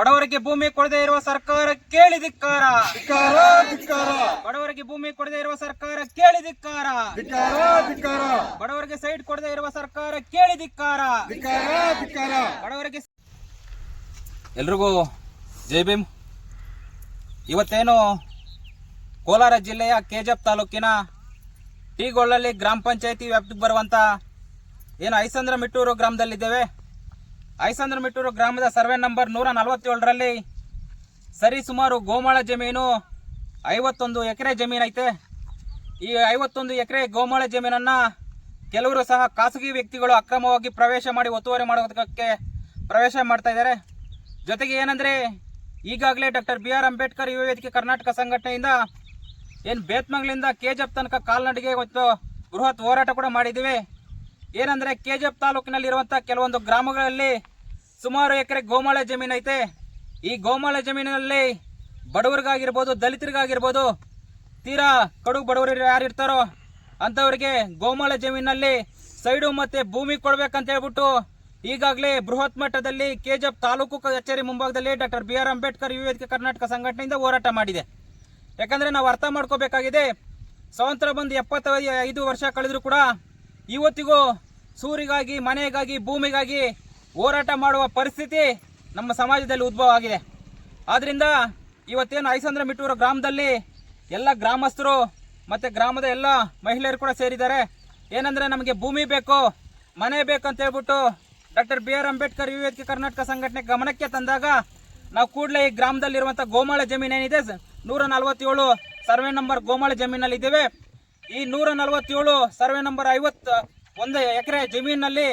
ಬಡವರಿಗೆ ಭೂಮಿ ಕೊಡದೇ ಇರುವ ಸರ್ಕಾರ ಕೇಳಿ ಧಿಕ್ಕಾರ. ಧಿಕ್ಕಾರ ಧಿಕ್ಕಾರ. ಬಡವರಿಗೆ ಭೂಮಿ ಕೊಡದೇ ಇರುವ ಸರ್ಕಾರ ಕೇಳಿ ಧಿಕ್ಕಾರ. ಧಿಕ್ಕಾರ ಧಿಕ್ಕಾರ. ಬಡವರಿಗೆ ಸೈಟ್ ಕೊಡದೇ ಇರುವ ಸರ್ಕಾರ ಕೇಳಿ ಧಿಕ್ಕಾರ. ಧಿಕ್ಕಾರ ಧಿಕ್ಕಾರ. ಬಡವರಿಗೆ ಎಲ್ರಿಗೂ ಜೈ ಭೀಮ್. ಇವತ್ತೇನು ಕೋಲಾರ ಜಿಲ್ಲೆಯ ಕೆಜಪ್ ತಾಲೂಕಿನ ಟೀಗೊಳ್ಳಲ್ಲಿ ಗ್ರಾಮ ಪಂಚಾಯತಿ ವ್ಯಾಪ್ತಿಗೆ ಬರುವಂತ ಏನು ಐಸಂದ್ರ ಮಿಟ್ಟೂರು ಗ್ರಾಮದಲ್ಲಿದ್ದೇವೆ. ಐಸಂದ್ರ ಮಿಟ್ಟೂರು ಗ್ರಾಮದ ಸರ್ವೆ ನಂಬರ್ ನೂರ ನಲವತ್ತೇಳರಲ್ಲಿ ಸರಿ ಸುಮಾರು ಗೋಮಾಳ ಜಮೀನು ಐವತ್ತೊಂದು ಎಕರೆ ಜಮೀನು ಐತೆ. ಈ ಐವತ್ತೊಂದು ಎಕರೆ ಗೋಮಾಳ ಜಮೀನನ್ನು ಕೆಲವರು ಸಹ ಖಾಸಗಿ ವ್ಯಕ್ತಿಗಳು ಅಕ್ರಮವಾಗಿ ಪ್ರವೇಶ ಮಾಡಿ ಒತ್ತುವರಿ ಮಾಡೋದಕ್ಕೆ ಪ್ರವೇಶ ಮಾಡ್ತಾ ಇದ್ದಾರೆ. ಜೊತೆಗೆ ಏನಂದರೆ ಈಗಾಗಲೇ ಡಾಕ್ಟರ್ ಬಿ ಆರ್ ಅಂಬೇಡ್ಕರ್ ಯುವ ವೇದಿಕೆ ಕರ್ನಾಟಕ ಸಂಘಟನೆಯಿಂದ ಏನು ಬೇತ್ಮಂಗ್ಲಿಂದ ಕೆಜಪ್ ತನಕ ಕಾಲ್ನಡಿಗೆ ಮತ್ತು ಬೃಹತ್ ಹೋರಾಟ ಕೂಡ ಮಾಡಿದ್ದೀವಿ. ಏನಂದ್ರೆ ಎಫ್ ತಾಲೂಕಿನಲ್ಲಿರುವಂಥ ಕೆಲವೊಂದು ಗ್ರಾಮಗಳಲ್ಲಿ ಸುಮಾರು ಎಕರೆ ಗೋಮಾಳೆ ಜಮೀನು ಐತೆ. ಈ ಗೋಮಾಳೆ ಜಮೀನಿನಲ್ಲಿ ಬಡವರಿಗಾಗಿರ್ಬೋದು, ದಲಿತರಿಗಾಗಿರ್ಬೋದು, ತೀರಾ ಕಡು ಬಡವರು ಯಾರು ಇರ್ತಾರೋ ಅಂಥವ್ರಿಗೆ ಗೋಮಾಳ ಜಮೀನಲ್ಲಿ ಸೈಡು ಮತ್ತೆ ಭೂಮಿ ಕೊಡಬೇಕಂತ ಹೇಳ್ಬಿಟ್ಟು ಈಗಾಗಲೇ ಬೃಹತ್ ಮಟ್ಟದಲ್ಲಿ ಕೆಜಪ್ ತಾಲೂಕು ಕಚೇರಿ ಮುಂಭಾಗದಲ್ಲಿ ಡಾಕ್ಟರ್ ಬಿ ಆರ್ ಅಂಬೇಡ್ಕರ್ ಯುವ ಕರ್ನಾಟಕ ಸಂಘಟನೆಯಿಂದ ಹೋರಾಟ ಮಾಡಿದೆ. ಯಾಕಂದ್ರೆ ನಾವು ಅರ್ಥ ಮಾಡ್ಕೋಬೇಕಾಗಿದೆ, ಸ್ವಾತಂತ್ರ್ಯ ಬಂದು ಎಪ್ಪತ್ತೈದು ವರ್ಷ ಕಳೆದರೂ ಕೂಡ ಇವತ್ತಿಗೂ ಸೂರಿಗಾಗಿ, ಮನೆಗಾಗಿ, ಭೂಮಿಗಾಗಿ ಹೋರಾಟ ಮಾಡುವ ಪರಿಸ್ಥಿತಿ ನಮ್ಮ ಸಮಾಜದಲ್ಲಿ ಉದ್ಭವ ಆಗಿದೆ. ಆದ್ರಿಂದ ಇವತ್ತೇನು ಐಸಂದ್ರ ಮಿಟ್ಟೂರು ಗ್ರಾಮದಲ್ಲಿ ಎಲ್ಲ ಗ್ರಾಮಸ್ಥರು ಮತ್ತೆ ಗ್ರಾಮದ ಎಲ್ಲ ಮಹಿಳೆಯರು ಕೂಡ ಸೇರಿದ್ದಾರೆ. ಏನಂದ್ರೆ ನಮಗೆ ಭೂಮಿ ಬೇಕು, ಮನೆ ಬೇಕು ಅಂತ ಹೇಳ್ಬಿಟ್ಟು ಡಾಕ್ಟರ್ ಬಿ ಆರ್ ಅಂಬೇಡ್ಕರ್ ಯುವಕ ಕರ್ನಾಟಕ ಸಂಘಟನೆ ಗಮನಕ್ಕೆ ತಂದಾಗ ನಾವು ಕೂಡಲೇ ಈ ಗ್ರಾಮದಲ್ಲಿರುವಂಥ ಗೋಮಾಳ ಜಮೀನು ಏನಿದೆ? ನೂರ ನಲವತ್ತೇಳು ಸರ್ವೆ ನಂಬರ್ ಗೋಮಾಳ ಜಮೀನಲ್ಲಿ ಇದ್ದೇವೆ ಈ ನೂರ ನಲವತ್ತೇಳು ಸರ್ವೆ ನಂಬರ್ ಐವತ್ತು ಒಂದು ಎಕರೆ ಜಮೀನಲ್ಲಿ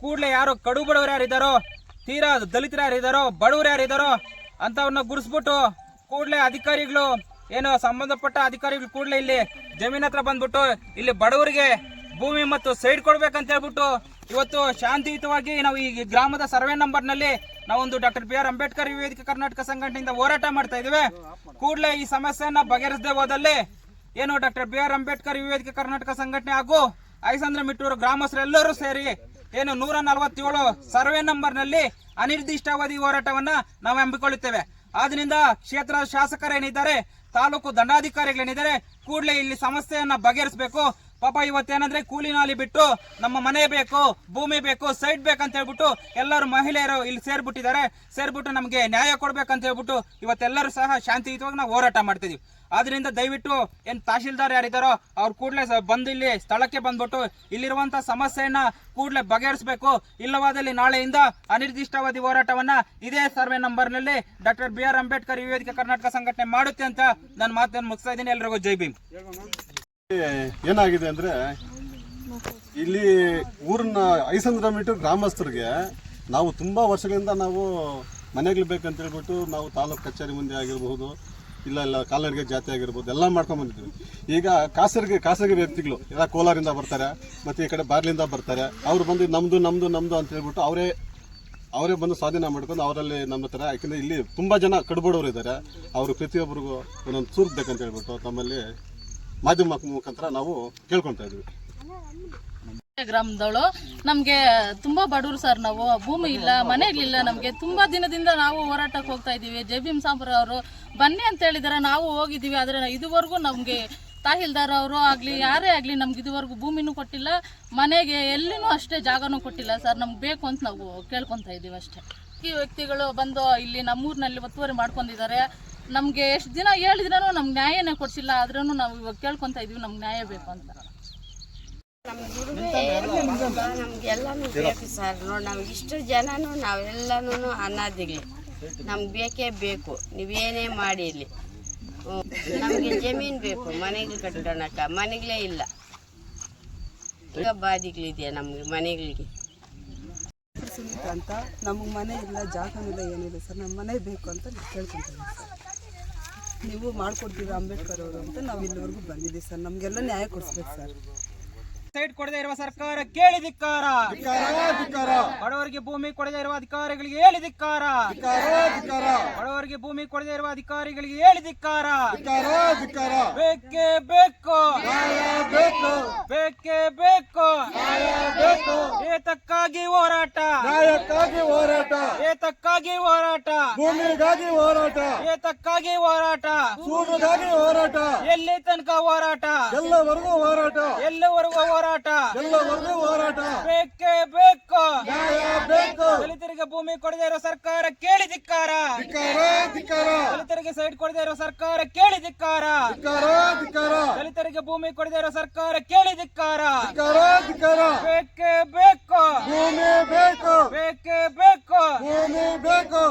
ಕೂಡಲೇ ಯಾರು ಕಡು ಬಡವರು ಯಾರಿದ್ದಾರೋ, ತೀರಾ ದಲಿತರು ಯಾರಿದ್ದಾರೋ, ಬಡವರು ಯಾರಿದ್ದಾರೋ ಅಂಥವ್ರನ್ನ ಗುರುಸ್ಬಿಟ್ಟು ಕೂಡಲೇ ಅಧಿಕಾರಿಗಳು, ಏನು ಸಂಬಂಧಪಟ್ಟ ಅಧಿಕಾರಿಗಳು ಕೂಡಲೇ ಇಲ್ಲಿ ಜಮೀನ್ ಹತ್ರ ಬಂದ್ಬಿಟ್ಟು ಇಲ್ಲಿ ಬಡವರಿಗೆ ಭೂಮಿ ಮತ್ತು ಸೈಡ್ ಕೊಡ್ಬೇಕಂತ ಹೇಳ್ಬಿಟ್ಟು ಇವತ್ತು ಶಾಂತಿಯುತವಾಗಿ ನಾವು ಈ ಗ್ರಾಮದ ಸರ್ವೆ ನಂಬರ್ನಲ್ಲಿ ನಾವೊಂದು ಡಾಕ್ಟರ್ ಬಿ ಆರ್ ಅಂಬೇಡ್ಕರ್ ವಿವೇದಿಕ ವೇದಿಕೆ ಕರ್ನಾಟಕ ಸಂಘಟನೆಯಿಂದ ಹೋರಾಟ ಮಾಡ್ತಾ ಇದ್ದೇವೆ. ಕೂಡಲೇ ಈ ಸಮಸ್ಯೆಯನ್ನ ಬಗೆಹರಿಸದೆ ಹೋದಲ್ಲಿ ಏನು ಡಾಕ್ಟರ್ ಬಿ ಆರ್ ಅಂಬೇಡ್ಕರ್ ವಿವೇದಿಕೆ ಕರ್ನಾಟಕ ಸಂಘಟನೆ ಹಾಗೂ ಐಸಂದ್ರ ಮಿಟ್ಟೂರು ಗ್ರಾಮಸ್ಥರೆಲ್ಲರೂ ಸೇರಿ ಏನು ನೂರ ನಲವತ್ತೇಳು ಸರ್ವೆ ನಂಬರ್ನಲ್ಲಿ ಅನಿರ್ದಿಷ್ಟಾವಧಿ ಹೋರಾಟವನ್ನ ನಾವು ಹಮ್ಮಿಕೊಳ್ಳುತ್ತೇವೆ. ಆದ್ದರಿಂದ ಕ್ಷೇತ್ರ ಶಾಸಕರೇನಿದ್ದಾರೆ, ತಾಲೂಕು ದಂಡಾಧಿಕಾರಿಗಳೇನಿದ್ದಾರೆ, ಕೂಡಲೇ ಇಲ್ಲಿ ಸಮಸ್ಯೆಯನ್ನು ಬಗೆಹರಿಸಬೇಕು. ಪಾಪ ಇವತ್ತೇನಂದ್ರೆ ಕೂಲಿ ನಾಲಿ ಬಿಟ್ಟು ನಮ್ಮ ಮನೆ ಬೇಕು, ಭೂಮಿ ಬೇಕು ಸೈಟ್ ಬೇಕಂತ ಹೇಳ್ಬಿಟ್ಟು ಎಲ್ಲರೂ ಮಹಿಳೆಯರು ಇಲ್ಲಿ ಸೇರ್ಬಿಟ್ಟಿದ್ದಾರೆ. ಸೇರ್ಬಿಟ್ಟು ನಮಗೆ ನ್ಯಾಯ ಕೊಡ್ಬೇಕಂತ ಹೇಳ್ಬಿಟ್ಟು ಇವತ್ತೆಲ್ಲರೂ ಸಹ ಶಾಂತಿಯುತವಾಗಿ ನಾವು ಹೋರಾಟ ಮಾಡ್ತಿದೀವಿ. ಆದ್ರಿಂದ ದಯವಿಟ್ಟು ಏನು ತಹಶೀಲ್ದಾರ್ ಯಾರಿದ್ದಾರೋ ಅವ್ರು ಕೂಡಲೇ ಬಂದು ಇಲ್ಲಿ ಸ್ಥಳಕ್ಕೆ ಬಂದ್ಬಿಟ್ಟು ಇಲ್ಲಿರುವಂತ ಸಮಸ್ಯೆಯನ್ನ ಕೂಡಲೇ ಬಗೆಹರಿಸಬೇಕು. ಇಲ್ಲವಾದಲ್ಲಿ ನಾಳೆಯಿಂದ ಅನಿರ್ದಿಷ್ಟಾವಧಿ ಹೋರಾಟವನ್ನ ಇದೇ ಸರ್ವೆ ನಂಬರ್ನಲ್ಲಿ ಡಾಕ್ಟರ್ ಬಿ ಆರ್ ಅಂಬೇಡ್ಕರ್ ಯುವ ಕರ್ನಾಟಕ ಸಂಘಟನೆ ಮಾಡುತ್ತೆ ಅಂತ ನನ್ನ ಮಾತನ್ನು ಮುಗಿಸ್ತಾ ಇದ್ದೀನಿ. ಎಲ್ರಿಗೂ ಜೈ ಭೀಮ್. ಏನಾಗಿದೆ ಅಂದ್ರೆ ಇಲ್ಲಿ ಊರಿನ ಐಸಂದ್ರ ಮೀಟರ್ ಗ್ರಾಮಸ್ಥರಿಗೆ ನಾವು ತುಂಬಾ ವರ್ಷಗಳಿಂದ ನಾವು ಮನೆಗಳು ಬೇಕಂತ ಹೇಳ್ಬಿಟ್ಟು ನಾವು ತಾಲೂಕು ಕಚೇರಿ ಮುಂದೆ ಆಗಿರಬಹುದು, ಇಲ್ಲ ಇಲ್ಲ, ಕಾಲ್ನಡಿಗೆ ಜಾತಿ ಆಗಿರ್ಬೋದು ಎಲ್ಲ ಮಾಡ್ಕೊಂಡ್ ಬಂದಿದ್ವಿ ಈಗ ಖಾಸಗಿ ಖಾಸಗಿ ವ್ಯಕ್ತಿಗಳು, ಎಲ್ಲ ಕೋಲಾರಿಂದ ಬರ್ತಾರೆ, ಮತ್ತೆ ಈ ಕಡೆ ಬಾರ್ಲಿಂದ ಬರ್ತಾರೆ. ಅವ್ರು ಬಂದು ನಮ್ದು ನಮ್ದು ನಮ್ದು ಅಂತ ಹೇಳ್ಬಿಟ್ಟು ಅವರೇ ಅವರೇ ಬಂದು ಸ್ವಾಧೀನ ಮಾಡ್ಕೊಂಡು ಅವರಲ್ಲಿ ನಮ್ಮ ಹತ್ರ, ಯಾಕಂದ್ರೆ ಇಲ್ಲಿ ತುಂಬಾ ಜನ ಕಡುಬಡವರು ಇದ್ದಾರೆ. ಅವರು ಪ್ರತಿಯೊಬ್ಬರಿಗೂ ಒಂದೊಂದು ಸೂರು ಬೇಕಂತ ಹೇಳ್ಬಿಟ್ಟು ತಮ್ಮಲ್ಲಿ ಮಾಧ್ಯಮ ಮುಖಾಂತರ ನಾವು ಕೇಳ್ಕೊಳ್ತಾ ಇದ್ವಿ. ಗ್ರಾಮದವಳು, ನಮ್ಗೆ ತುಂಬಾ ಬಡವರು ಸರ್ ನಾವು, ಭೂಮಿ ಇಲ್ಲ, ಮನೆ ಇಲ್ಲ ನಮ್ಗೆ, ತುಂಬಾ ದಿನದಿಂದ ನಾವು ಹೋರಾಟಕ್ಕೆ ಹೋಗ್ತಾ ಇದೀವಿ ಜೆ ಬಿ ಸಾಂಬ್ರ ಅವರು, ಬನ್ನಿ ಅಂತ ಹೇಳಿದಾರೆ, ನಾವು ಹೋಗಿದೀವಿ ಆದ್ರೆ ಇದುವರೆಗೂ ನಮ್ಗೆ ತಾಹಿಲ್ದಾರ್ ಅವರು ಆಗ್ಲಿ, ಯಾರೇ ಆಗ್ಲಿ ನಮ್ಗೆ ಇದುವರೆಗೂ ಭೂಮಿನೂ ಕೊಟ್ಟಿಲ್ಲ, ಮನೆಗೆ ಎಲ್ಲಿನೂ ಅಷ್ಟೇ ಜಾಗನೂ ಕೊಟ್ಟಿಲ್ಲ ಸರ್, ನಮ್ಗೆ ಬೇಕು ಅಂತ ನಾವು ಕೇಳ್ಕೊತಾ ಇದೀವಿ ಅಷ್ಟೇ. ಈ ವ್ಯಕ್ತಿಗಳು ಬಂದು ಇಲ್ಲಿ ನಮ್ಮೂರಿನಲ್ಲಿ ಒತ್ತುವರಿ ಮಾಡ್ಕೊಂಡಿದ್ದಾರೆ. ನಮ್ಗೆ ಎಷ್ಟು ದಿನ ಹೇಳಿದ್ರೂ ನಮ್ಗೆ ನ್ಯಾಯನೇ ಕೊಡ್ಸಿಲ್ಲ ಆದ್ರೂ ನಾವು ಇವಾಗ ಕೇಳ್ಕೊಂತ ಇದೀವಿ ನಮ್ಗೆ ನ್ಯಾಯ ಬೇಕು ಅಂತ. ನಮ್ಗೆಲ್ಲಾನು ಬೇಕು ಸರ್. ನೋಡಿ ನಮ್ಗೆ ಇಷ್ಟು ಜನನು ನಾವೆಲ್ಲನೂ ಅನಾದಿಗಳು. ನಮ್ಗೆ ಬೇಕೇ ಬೇಕು. ನೀವೇನೇ ಮಾಡಿ ಇಲ್ಲಿ. ನಮಗೆ ಜಮೀನು ಬೇಕು ಮನೆಗೆ ಕಟ್ಕೊಳಕ ಮನೆಗಳೇ ಇಲ್ಲ. ಈಗ ಬಾದಿಗಳಿದೆಯಾ ನಮಗೆ ಮನೆಗಳಿಗೆ? ಅಂತ ನಮಗೆ ಮನೆ ಇಲ್ಲ ಜಾಗನಿಲ್ಲ ಇಲ್ಲ ಏನಿಲ್ಲ ಸರ್. ನಮ್ಮ ಮನೆ ಬೇಕು ಅಂತ ಕೇಳ್ಕೊತೀವಿ ಕೇಳ್ಕೊಂತೀವಿ ಸರ್. ನೀವು ಮಾಡ್ಕೊಡ್ತೀರ ಅಂಬೇಡ್ಕರ್ ಅವರು ಅಂತ ನಾವು ಇಲ್ಲಿವರೆಗೂ ಬಂದಿದ್ದೀವಿ ಸರ್. ನಮಗೆಲ್ಲ ನ್ಯಾಯ ಕೊಡಿಸ್ಬೇಕು ಸರ್. ಸೈಟ್ ಕೊಡದೇ ಇರುವ ಸರ್ಕಾರ ಕೇಳಿ ಧಿಕ್ಕಾರ. ಬಡವರಿಗೆ ಭೂಮಿ ಕೊಡದೇ ಇರುವ ಅಧಿಕಾರಿಗಳಿಗೆ ಹೇಳಿ ಧಿಕ್ಕಾರ. ಬಡವರಿಗೆ ಭೂಮಿ ಕೊಡದೇ ಇರುವ ಅಧಿಕಾರಿಗಳಿಗೆ ಹೇಳಿ ಧಿಕ್ಕಾರ. ಬೇಕು ಬೇಕೇ. ಬೇಕು ಬೇಕೇ. ಬೇಕು ಏತಕ್ಕಾಗಿ ಹೋರಾಟ. ನ್ಯಾಯಕ್ಕಾಗಿ ಹೋರಾಟ. ಏತಕ್ಕಾಗಿ ಹೋರಾಟ. ಭೂಮಿಗಾಗಿ ಹೋರಾಟ. ಏತಕ್ಕಾಗಿ ಹೋರಾಟ. ಭೂಮಿಗಾಗಿ ಹೋರಾಟ. ಎಲ್ಲಿ ತನಕ ಹೋರಾಟ. ಎಲ್ಲವರೆಗೂ ಹೋರಾಟ. ಎಲ್ಲವರೆಗೂ ಹೋರಾಟ. ಎಲ್ಲವರೆಗೂ ಹೋರಾಟ. ಬೇಕೇ ಬೇಕು. ನ್ಯಾಯ ಬೇಕು. ದಲಿತರಿಗೆ ಭೂಮಿ ಕೊಡದೇ ಇರೋ ಸರ್ಕಾರ ಕೇಳಿ ಧಿಕ್ಕಾರ. ದಲಿತರಿಗೆ ಸೈಡ್ ಕೊಡದೇ ಇರೋ ಸರ್ಕಾರ ಕೇಳಿ ಧಿಕ್ಕಾರ. ದಲಿತರಿಗೆ ಭೂಮಿ ಕೊಡದೇ ಇರೋ ಸರ್ಕಾರ ಕೇಳಿ ಧಿಕ್ಕಾರ. ಬೇಕೇ ಬೇಕು. ಭೂಮಿ ಬೇಕು. ಬೇಕೇ ಬೇಕು. ಭೂಮಿ ಬೇಕು.